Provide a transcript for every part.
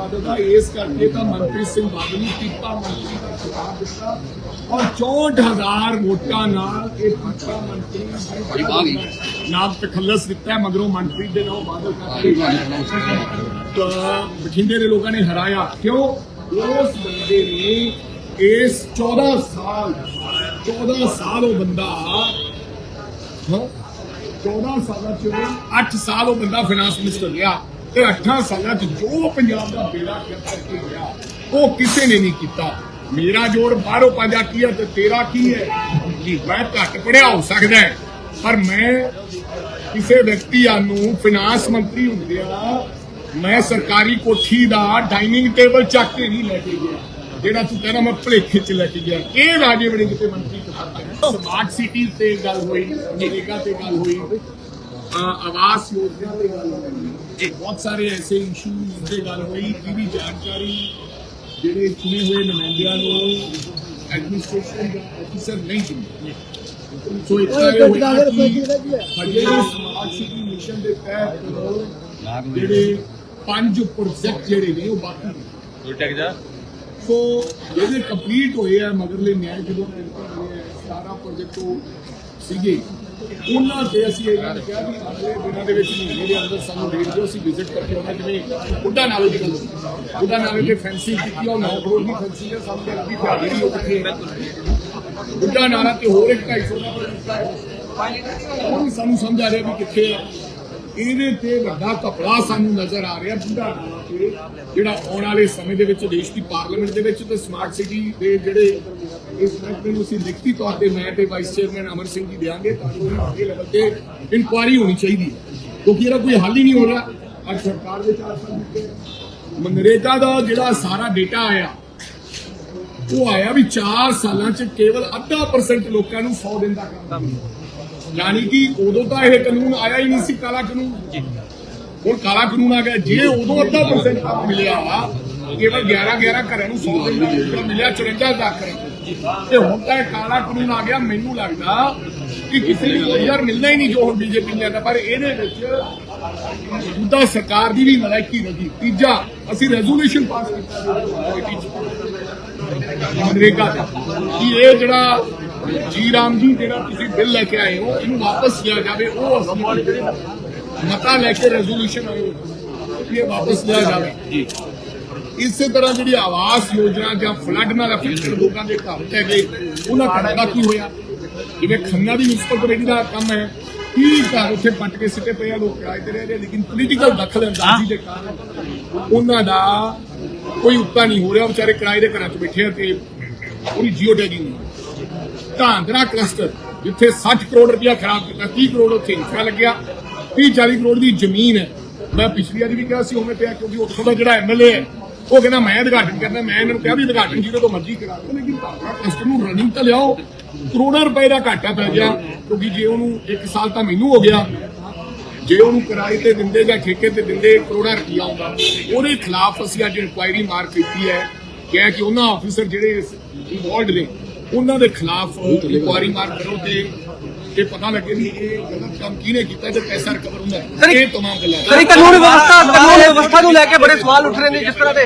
ਬਾਦਲ ਦਾ ਇਸ ਕਰਕੇ ਤਾਂ ਮਨਪ੍ਰੀਤ ਸਿੰਘ ਬਾਦਲ ਨੂੰ ਪੀਪਾ ਮੰਤਰੀ ਦਾ ਖਿਤਾਬ ਦਿੱਤਾ। ਔਰ 64000 ਵੋਟਾਂ ਨਾਲ ਇਹ ਪੀਪਾ ਮੰਤਰੀ ਨਾਮ ਤਖੱਲਸ ਦਿੱਤਾ ਮਗਰੋਂ ਮਨਪ੍ਰੀਤ ਦੇ ਨਾਮ ਬਾਦਲ ਕਰਕੇ ਤਾਂ ਬਠਿੰਡੇ ਦੇ ਲੋਕਾਂ ਨੇ ਹਰਾਇਆ। ਕਿਉਂ? ਉਸ ਬੰਦੇ ਨੇ ਇਸ 14 ਸਾਲ 14 ਸਾਲ ਉਹ ਬੰਦਾ ਹਾਂ 14 ਸਾਲਾਂ ਚ 8 ਸਾਲ ਉਹ ਬੰਦਾ ਫਾਈਨਾਂਸ ਮਿਨਿਸਟਰ ਰਿਹਾ। ਤੇ 8 ਸਾਲਾਂ ਚ ਜੋ ਪੰਜਾਬ ਦਾ ਬੇੜਾ ਕਰ ਕਰਕੇ ਗਿਆ ਉਹ ਕਿਸੇ ਨੇ ਨਹੀਂ ਕੀਤਾ। ਮੇਰਾ ਜੋਰ ਬਾਹਰੋਂ ਪੰਜਾ ਕੀ ਹੈ ਤੇ ਤੇਰਾ ਕੀ ਹੈ? ਜੀ ਮੈਂ ਘੱਟ ਪੜਿਆ ਹੋ ਸਕਦਾ ਹੈ, ਪਰ ਮੈਂ ਕਿਸੇ ਵਿਅਕਤੀ ਨੂੰ ਫਾਈਨਾਂਸ ਮੰਤਰੀ ਹੁੰਦਿਆਂ ਮੈਂ ਸਰਕਾਰੀ ਕੋਠੀ ਦਾ ਡਾਈਨਿੰਗ ਟੇਬਲ ਚੱਕ ਕੇ ਨਹੀਂ ਲੈ ਕੇ ਗਿਆ ਜਿਹੜਾ ਤੂੰ ਕਹਿੰਦਾ ਮੈਂ ਭਲੇਖੇ ਚ ਲੈ ਕੇ ਗਿਆ। ਇਹ ਰਾਜੇ ਬਣੇ ਕਿਤੇ ਮੰਤਰੀ ਸਮਾਰਟ ਸਿਟੀ ਤੇ ਗੱਲ ਹੋਈ ਅਮਰੀਕਾ ਤੇ ਗੱਲ ਹੋਈ ਆਵਾਸ ਯੋਜਨਾ ਤੇ ਗੱਲ ਹੋਈ। ਜੀ। ਬਹੁਤ ਸਾਰੇ ਐਸੇ ਇਸ਼ੂਜ਼ ਤੇ ਗੱਲ ਹੋਈ ਜਿਹਦੀ ਜਾਣਕਾਰੀ ਜਿਹੜੇ ਚੁਣੇ ਹੋਏ ਨੁਮਾਇੰਦਿਆਂ ਨੂੰ ਐਡਮਿਨਿਸਟ੍ਰੇਸ਼ਨ ਦਾ ਅਫੀਸਰ ਨਹੀਂ ਦਿੰਦੇ। ਸੋ ਇਤਨਾ ਇਹ ਹੋਇਆ ਕਿ ਹਜੇ ਸਮਾਰਟ ਸਿਟੀ ਮਿਸ਼ਨ ਦੇ ਤਹਿਤ ਜਿਹੜੇ ਪੰਜ ਪ੍ਰੋਜੈਕਟ ਜਿਹੜੇ ਨੇ ਉਹ ਬਾਕੀ ਨੇ। ਉਲਟਾ ਜਾ ਸੋ ਜਿਹੜੇ ਕੰਪਲੀਟ ਹੋਏ ਆ ਮਗਰਲੇ ਨਿਆਂ ਜਦੋਂ ਸਾਰਾ ਪ੍ਰੋਜੈਕਟ ਉਹ ਸੀਗੇ। ਉਹਨਾਂ ਤੇ ਅਸੀਂ ਇਹ ਗੱਲ ਕਿਹਾ ਵੀ ਅਗਲੇ ਦਿਨਾਂ ਦੇ ਵਿੱਚ ਮਹੀਨੇ ਦੇ ਅੰਦਰ ਸਾਨੂੰ ਡੇਟ ਦਿਓ ਅਸੀਂ ਵਿਜ਼ਿਟ ਕਰਕੇ ਉਹਨਾਂ ਜਿਵੇਂ ਬੁੱਢਾ ਨਾਲੇ ਦੀ ਗੱਲ ਬੁੱਢਾ ਨਾਲੇ ਤੇ ਫੈਂਸੀ ਕੀਤੀ, ਉਹ 9 ਕਰੋੜ ਦੀ ਫੈਂਸੀ ਹੈ ਸਾਨੂੰ ਅੱਧੀ ਦਿਹਾੜੀ ਵੀ ਉਹ ਕਿੱਥੇ ਨਾਲਾ ਤੇ ਹੋਰ ਇੱਕ 250 ਦਾ ਪ੍ਰੋਜੈਕਟ ਸਾਨੂੰ ਸਮਝ ਆ ਰਿਹਾ ਵੀ ਕਿੱਥੇ ਇਹਦੇ ਤੇ ਵੱਡਾ ਕਪੜਾ ਸਾਨੂੰ ਨਜ਼ਰ ਆ ਰਿਹਾ ਬੁੱਢਾ ਤੇ, ਜਿਹੜਾ ਆਉਣ ਵਾਲੇ ਸਮੇਂ ਦੇ ਵਿੱਚ ਦੇਸ਼ ਦੀ ਪਾਰਲੀਮੈਂਟ ਦੇ ਵਿੱਚ ਤੇ ਸਮਾਰਟ ਸਿਟੀ ਦੇ ਜਿਹੜੇ ਇਸ ਮਹਿਕਮੇ ਨੂੰ ਅਸੀਂ ਲਿਖਤੀ ਤੌਰ ਤੇ ਮੈਂ ਤੇ ਵਾਈਸ ਚੇਅਰਮੈਨ ਅਮਰ ਸਿੰਘ ਜੀ ਦੇਾਂਗੇ ਤਾਂ ਕਿ ਇਹ ਲੈਵਲ ਤੇ ਇਨਕੁਆਰੀ ਹੋਣੀ ਚਾਹੀਦੀ ਹੈ। ਕਿਉਂਕਿ ਇਹਦਾ ਕੋਈ ਹੱਲ ਹੀ ਨਹੀਂ ਹੋ ਰਿਹਾ। ਅੱਜ ਸਰਕਾਰ ਦੇ ਚਾਰ ਸਾਲ ਦਿੱਤੇ ਮਨਰੇਗਾ ਦਾ ਜਿਹੜਾ ਸਾਰਾ ਡੇਟਾ ਆਇਆ, ਉਹ ਆਇਆ ਵੀ 4 ਸਾਲਾਂ ਚ ਕੇਵਲ ਅੱਧਾ ਪਰਸੈਂਟ ਲੋਕਾਂ ਨੂੰ 100 ਦਿਨ ਦਾ ਕੰਮ ਮਿਲਿਆ। ਯਾਨੀ ਕਿ ਉਦੋਂ ਤਾਂ ਇਹ ਕਾਨੂੰਨ ਆਇਆ ਹੀ ਨਹੀਂ ਸੀ ਕਾਲਾ ਕਾਨੂੰਨ। ਹੁਣ ਕਾਲਾ ਕਾਨੂੰਨ ਆ ਗਿਆ। ਜੇ ਉਦੋਂ ਅੱਧਾ ਪਰਸੈਂਟ ਕੰਮ ਮਿਲਿਆ ਕੇਵਲ 11 11 ਘਰਾਂ ਨੂੰ 100 ਦਿਨ ਦਾ ਮੌਕਾ ਮਿਲਿਆ 54 ਲੱਖ ਘਰਾਂ ਤੇ ਹੁਣ ਤਾਂ ਕਾਲਾ ਕਾਨੂੰਨ ਆ ਗਿਆ। ਮੈਨੂੰ ਲੱਗਦਾ ਕਿ ਕਿਸੇ ਨੂੰ ਰੋਜ਼ਗਾਰ ਮਿਲਣਾ ਹੀ ਨਹੀਂ ਜੋ ਹੁਣ ਬੀਜੇਪੀ ਨੇ ਪਰ ਇਹਦੇ ਵਿੱਚ ਉਹਦਾ ਸਰਕਾਰ ਦੀ ਵੀ ਨਲਾਇਕੀ ਲੱਗੀ ਤੀਜਾ ਅਸੀਂ ਰੈਜ਼ੋਲੂਸ਼ਨ ਪਾਸ ਕੀਤਾ। ਕਮੇਟੀ ਚ ਮਨਰੇਗਾ ਦਾ ਕਿ ਇਹ ਜਿਹੜਾ ਜੀ ਰਾਮ ਜੀ ਜਿਹੜਾ ਤੁਸੀਂ ਬਿੱਲ ਲੈ ਕੇ ਆਏ ਹੋ ਇਹਨੂੰ ਵਾਪਸ ਲਿਆ ਜਾਵੇ ਉਹ ਅਸੀਂ ਮਤਾ ਲੈ ਕੇ ਰੈਜ਼ੋਲੂਸ਼ਨ ਆਏ ਇਹ ਵਾਪਸ ਲਿਆ ਜਾਵੇ। ਜੀ। ਇਸੇ ਤਰ੍ਹਾਂ ਜਿਹੜੀ ਆਵਾਸ ਯੋਜਨਾ ਜਾਂ ਫਲੱਡ ਨਾਲ ਅਫੈਕਟਡ ਲੋਕਾਂ ਦੇ ਘਰ ਹੈਗੇ ਉਹਨਾਂ ਘਰਾਂ ਦਾ ਕੀ ਹੋਇਆ? ਜਿਵੇਂ ਖੰਨਾ ਦੀ ਮਿਊਨਿਸਪਲ ਕਮੇਟੀ ਦਾ ਕੰਮ ਹੈ ਕੀ ਘਰ ਉੱਥੇ ਪੱਟ ਕੇ ਸਿੱਟੇ ਪਏ ਆ ਲੋਕ ਕਿਰਾਏ ਤੇ ਰਹਿ ਰਹੇ ਲੇਕਿਨ ਪੋਲੀਟੀਕਲ ਦਖਲ ਅੰਦਾਜ਼ੀ ਦੇ ਕਾਰਨ ਉਹਨਾਂ ਦਾ ਕੋਈ ਉੱਤਾ ਨਹੀਂ ਹੋ ਰਿਹਾ ਵਿਚਾਰੇ ਕਿਰਾਏ ਦੇ ਘਰਾਂ 'ਚ ਬੈਠੇ ਆ ਤੇ ਪੂਰੀ ਜੀਓ ਟੈਗਿੰਗ ਧਾਂਦਰਾ ਕਲਸਟਰ ਜਿੱਥੇ 60 ਕਰੋੜ ਰੁਪਇਆ ਖਰਾਬ ਕੀਤਾ 30 ਕਰੋੜ ਉੱਥੇ ਇਨਫਰਾ ਲੱਗਿਆ 30 40 ਕਰੋੜ ਦੀ ਜ਼ਮੀਨ ਹੈ। ਮੈਂ ਪਿਛਲੀ ਵਾਰੀ ਵੀ ਕਿਹਾ ਸੀ, ਉਵੇਂ ਪਿਆ ਕਿਉਂਕਿ ਉੱਥੋਂ ਦਾ ਜਿਹੜਾ ਐਮਐਲਏ ਹੈ, ਉਹ ਕਹਿੰਦਾ ਮੈਂ ਉਦਘਾਟਨ ਕਰਨਾ, ਮੈਂ ਇਹਨਾਂ ਨੂੰ ਕਿਹਾ ਵੀ ਉਦਘਾਟਨ ਜਿਹਦੇ ਤੋਂ ਮਰਜ਼ੀ ਕਰਾ ਦਿਓ, ਲੇਕਿਨ ਧਾਂਦਰਾ ਕਲਸਟਰ ਨੂੰ ਰਨਿੰਗ ਤਾਂ ਲਿਆਓ, ਕਰੋੜਾਂ ਰੁਪਏ ਦਾ ਘਾਟਾ ਪੈ ਗਿਆ, ਕਿਉਂਕਿ ਜੇ ਉਹਨੂੰ 1 ਸਾਲ ਤਾਂ ਮੈਨੂੰ ਹੋ ਗਿਆ, ਜੇ ਉਹਨੂੰ ਕਿਰਾਏ ਤੇ ਦਿੰਦੇ ਜਾਂ ਠੇਕੇ ਤੇ ਦਿੰਦੇ ਕਰੋੜਾਂ ਰੁਪਈਆ ਆਉਂਦਾ, ਉਹਦੇ ਖਿਲਾਫ ਅਸੀਂ ਅੱਜ ਇਨਕੁਆਇਰੀ ਮਾਰ ਕੀਤੀ ਹੈ, ਕਿਹਾ ਕਿ ਉਹਨਾਂ ਆਫੀਸਰ ਜਿਹੜੇ ਇਨਵੋਲਡ ਨੇ ਉਹਨਾਂ ਦੇ ਖਿਲਾਫ ਇਨਕੁਆਇਰੀ ਮਾਰ ਕਰੋ ਤੇ ਇਹ ਪਤਾ ਲੱਗੇ ਵੀ ਇਹ ਗਲਤ ਕੰਮ ਕਿਹਨੇ ਕੀਤਾ ਤੇ ਪੈਸਾ ਰਿਕਵਰ ਹੁੰਦਾ। ਇਹ ਤਮਾਮ ਗੱਲਾਂ। ਸਰ ਇਹ ਕਾਨੂੰਨ ਵਿਵਸਥਾ ਕਾਨੂੰਨ ਵਿਵਸਥਾ ਨੂੰ ਲੈ ਕੇ ਬੜੇ ਸਵਾਲ ਉੱਠ ਰਹੇ ਨੇ ਜਿਸ ਤਰ੍ਹਾਂ ਦੇ।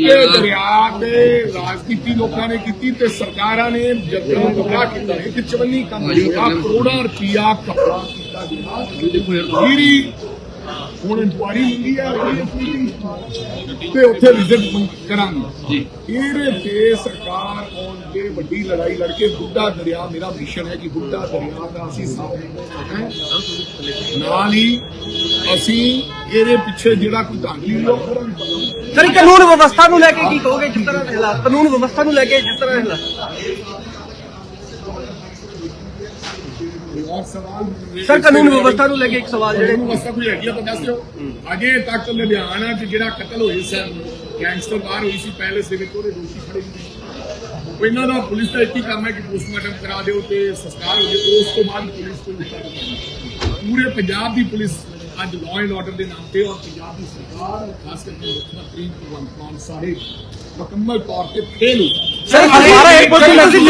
ਇਹ ਦਰਿਆ ਦੇ ਰਾਜਨੀਤੀ ਲੋਕਾਂ ਨੇ ਕੀਤੀ ਤੇ ਸਰਕਾਰਾਂ ਨੇ ਜੱਟਾਂ ਨੂੰ ਗੁੰਮਰਾਹ ਕੀਤਾ। ਇੱਕ ਚਵੰਨੀ ਕੰਮ ਹੋਇਆ ਕਰੋੜਾਂ ਰੁਪਇਆ ਕਪੜਾ ਕੀਤਾ ਗਿਆ। ਜਿਹੜੀ ਹੁਣ ਇਨਕੁਆਰੀ ਹੁੰਦੀ ਹੈ ਉਹਦੀ ਤੇ ਉੱਥੇ ਵਿਜ਼ਿਟ ਕਰਾਂਗੇ। ਇਹਦੇ ਤੇ ਸਰਕਾਰ ਆਉਣ ਤੇ ਵੱਡੀ ਲੜਾਈ ਲੜ ਕੇ ਬੁੱਢਾ ਦਰਿਆ ਮੇਰਾ ਮਿਸ਼ਨ ਹੈ ਕਿ ਬੁੱਢਾ ਦਰਿਆ ਦਾ ਅਸੀਂ ਸਾਹਮਣੇ ਨਾਲ ਹੀ ਅਸੀਂ ਇਹਦੇ ਪਿੱਛੇ ਜਿਹੜਾ ਕੋਈ ਬਣਾਉਂਗੇ ਸਰ ਇਹ ਕਾਨੂੰਨ ਵਿਵਸਥਾ ਨੂੰ ਲੈ ਕੇ ਕੀ ਕਹੋਗੇ? ਜਿਸ ਤਰ੍ਹਾਂ ਦੇ ਹਾਲਾਤ। ਕਾਨੂੰਨ ਵਿਵਸਥਾ ਨੂੰ ਲੈ ਕੇ ਜਿਸ ਤਰ੍ਹਾਂ ਦੇ ਹਾਲਾਤ। ਸਰ ਕਾਨੂੰਨ ਵਿਵਸਥਾ ਨੂੰ ਲੈ ਕੇ ਇੱਕ ਸਵਾਲ ਜਿਹੜੇ ਕਾਨੂੰਨ ਵਿਵਸਥਾ ਕੋਈ ਹੈਗੀ ਆ ਤਾਂ ਦੱਸ ਦਿਓ। ਅਜੇ ਤੱਕ ਲੁਧਿਆਣਾ 'ਚ ਜਿਹੜਾ ਕਤਲ ਹੋਏ ਸਨ ਗੈਂਗਸਟਰ ਬਾਹਰ ਹੋਈ ਸੀ ਪੈਲੇਸ ਦੇ ਵਿੱਚ ਉਹਦੇ ਦੋਸ਼ੀ ਖੜੇ ਸੀ ਉਹ ਇਹਨਾਂ ਦਾ ਪੁਲਿਸ ਦਾ ਇੱਕ ਹੀ ਕੰਮ ਹੈ ਕਿ ਪੋਸਟਮਾਰਟਮ ਕਰਾ ਦਿਓ ਤੇ ਸੰਸਕਾਰ ਹੋ ਉਸ ਤੋਂ ਬਾਅਦ ਪੁਲਿਸ ਉੱਪਰ ਪੂਰੇ ਪੰਜਾਬ ਦੀ ਪੁਲਿਸ ਅੱਜ ਲਾਅ ਆਰਡਰ ਦੇ ਨਾਮ ਤੇ ਔਰ ਪੰਜਾਬ ਦੀ ਸਰਕਾਰ ਖਾਸ ਕਰਕੇ ਮੁੱਖ ਮੰਤਰੀ ਭਗਵੰਤ ਮਾਨ ਸਾਹਿਬ ਮੁਕੰਮਲ ਤੌਰ ਤੇ ਫੇਲ ਹੋ ਸਰ ਹਲਵਾਰਾ ਇੱਕ ਪੁੱਛ ਲੈ ਸੀ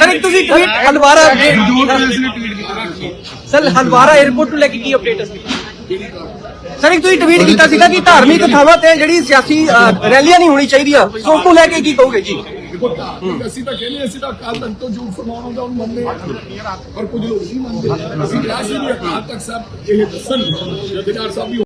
ਸਰ ਤੁਸੀਂ tweet Halwara sir Halwara airport ਤੋਂ ਲੈ ਕੇ ਕੀ ਅਪਡੇਟ ਹੈ? ਸਰ ਇੱਕ ਤੁਸੀਂ ਟਵੀਟ ਕੀਤਾ ਸੀਗਾ ਕਿ ਧਾਰਮਿਕ ਥਾਵਾਂ ਤੇ ਜਿਹੜੀ ਸਿਆਸੀ ਰੈਲੀਆਂ ਨਹੀਂ ਹੋਣੀ ਚਾਹੀਦੀਆਂ ਸੋ ਤੋਂ ਲੈ ਕੇ ਕੀ ਕਹੋਗੇ ਜੀ? ਦੇਖੋ ਅਸੀਂ ਤਾਂ ਕਹਿੰਦੇ ਅਸੀਂ ਤਾਂ ਅਕਾਲ ਤਖਤ ਤੋਂ ਝੂਠ ਫਰਮਾਉਣਾ ਹੁੰਦਾ ਉਹਨੂੰ ਮੰਨਦੇ ਹਾਂ। ਪਰ ਕੁਝ ਲੋਕ ਨਹੀਂ ਮੰਨਦੇ ਅਸੀਂ ਕਿਹਾ ਸੀ ਵੀ ਅਕਾਲ ਤਖਤ ਸਾਹਿਬ ਇਹ ਦੱਸਣ ਜਥੇਦਾਰ ਸਾਹਿਬ ਵੀ